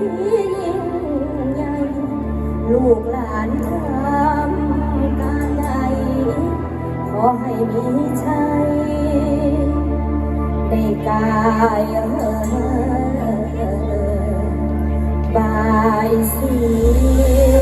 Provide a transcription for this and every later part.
ยิ่งใหญ่ ลูกหลานทำการใดขอให้มีชัยในกายบายสี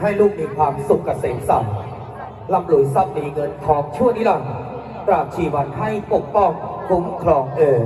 ให้ลูกมีความสุขเกษมสัมร่ำรวยทรัพย์มีเงินทองชั่วนิรันดร์ตราบชีวันให้ปกป้องคุ้มครองเออ